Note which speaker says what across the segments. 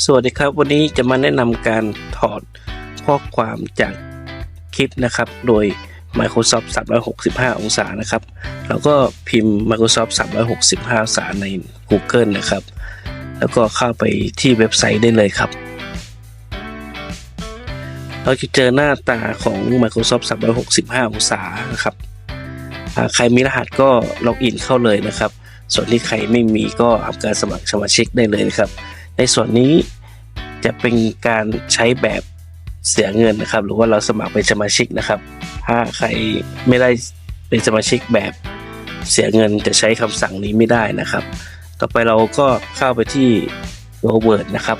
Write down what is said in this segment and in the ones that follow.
Speaker 1: สวัสดีครับ วันนี้จะมาแนะนำการถอดข้อความจากคลิปนะครับ โดย Microsoft 365 องศานะครับ แล้วก็พิมพ์ Microsoft 365 องศาใน Google นะครับ แล้วก็เข้าไปที่เว็บไซต์ได้เลยครับ เราจะเจอหน้าตาของ Microsoft 365 องศานะครับ ใครมีรหัสก็ล็อกอินเข้าเลยนะครับ ส่วนที่ใครไม่มีก็ทำการสมัครสมาชิกได้เลยนะครับ ในส่วนนี้จะเป็นการใช้แบบเสียเงินนะครับ หรือว่าเราสมัครเป็นสมาชิกนะครับ ถ้าใครไม่ได้เป็นสมาชิกแบบเสียเงินจะใช้คำสั่งนี้ไม่ได้นะครับ ต่อไปเราก็เข้าไปที่ Word นะครับ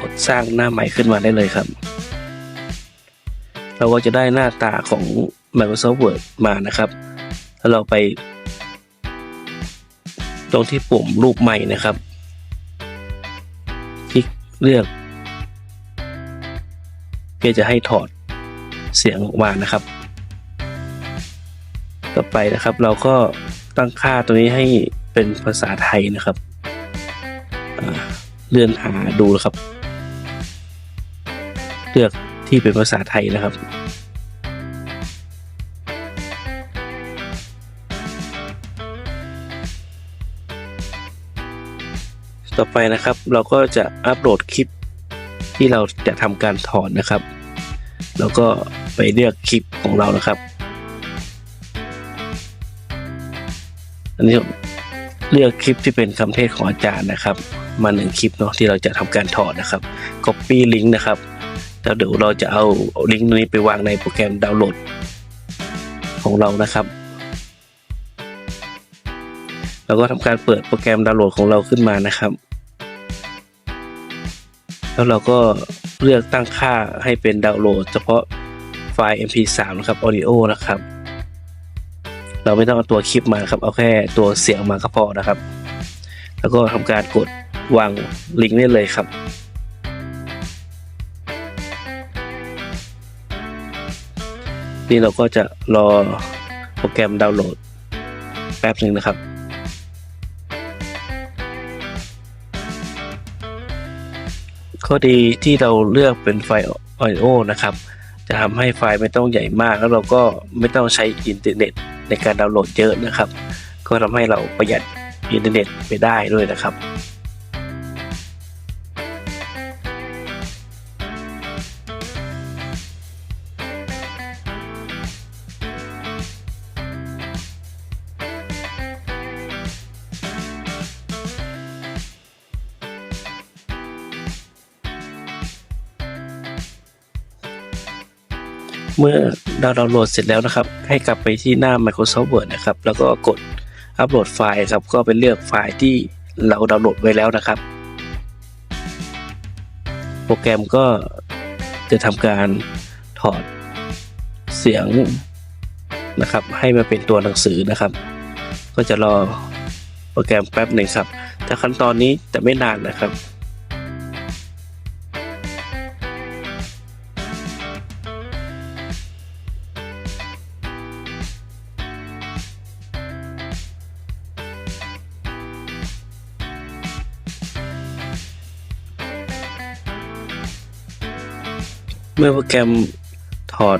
Speaker 1: กดสร้างหน้าใหม่ขึ้นมาได้เลยครับ เราก็จะได้หน้าตาของ Microsoft Word มานะครับ แล้วเราไป ตรงที่ปุ่มรูปใหม่นะครับ คลิกเลือก เพื่อจะให้ถอดเสียงออกมานะครับ ต่อไปนะครับเราก็ตั้งค่าตัวนี้ให้เป็นภาษาไทยนะครับ เลื่อนหาดูนะครับ เลือกที่เป็นภาษาไทยนะครับ ต่อไปนะครับ เราก็จะอัปโหลดคลิปที่เราจะทำการถอนนะครับ แล้วก็ไปเลือกคลิปของเรานะครับ อันนี้เลือกคลิปที่เป็นคำเทศของอาจารย์นะครับ มาหนึ่งคลิปเนาะที่เราจะทำการถอดนะครับ Copy ลิงก์นะครับแล้วเดี๋ยวเราจะเอาลิงก์นี้ไปวางในโปรแกรมดาวน์โหลดของเรานะครับ เราก็ทำการเปิดโปรแกรมดาวน์โหลดของเราขึ้นมานะครับ แล้วเราก็เลือกตั้งค่าให้เป็นดาวน์โหลด เฉพาะไฟล์ mp3 นะครับ audio นะครับ เราไม่ต้องเอาตัวคลิปมาครับ เอาแค่ตัวเสียงมาก็พอนะครับ แล้วก็ทำการกดวางลิงก์ได้เลยครับนี่เราก็จะรอโปรแกรมดาวน์โหลดแป๊บหนึ่งนะครับ ข้อดีที่เราเลือกเป็นไฟล์ audio นะครับ จะทำให้ไฟล์ไม่ต้องใหญ่มาก แล้วเราก็ไม่ต้องใช้อินเทอร์เน็ตในการดาวน์โหลดเยอะนะครับ ก็ทำให้เราประหยัดอินเทอร์เน็ตไปได้ด้วยนะครับ เมื่อเราดาวน์โหลดเสร็จแล้วนะครับ ให้กลับไปที่หน้า Microsoft Word นะครับ แล้วก็กดอัปโหลดไฟล์ครับ ก็ไปเลือกไฟล์ที่เราดาวน์โหลดไว้แล้วนะครับ โปรแกรมก็จะทำการถอดเสียงนะครับ ให้มาเป็นตัวหนังสือนะครับ ก็จะรอโปรแกรมแป๊บหนึ่งครับแต่ขั้นตอนนี้จะไม่นานนะครับ เมื่อโปรแกรมถอด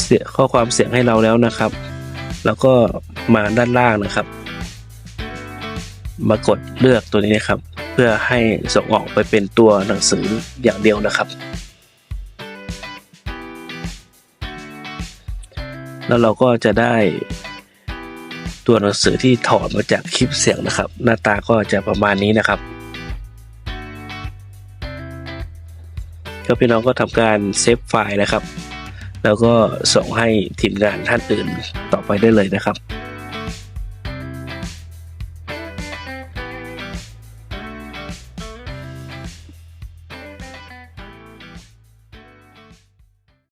Speaker 1: เสียข้อความเสียงให้เราแล้วนะครับ แล้วก็มาด้านล่างนะครับ มากดเลือกตัวนี้นะครับ เพื่อให้ส่งออกไปเป็นตัวหนังสืออย่างเดียวนะครับ แล้วเราก็จะได้ตัวหนังสือที่ถอดมาจากคลิปเสียงนะครับ หน้าตาก็จะประมาณนี้นะครับ ก็พี่น้องก็ทำการเซฟไฟล์นะครับ แล้วก็ส่งให้ทีมงานท่านอื่นต่อไปได้เลยนะครับ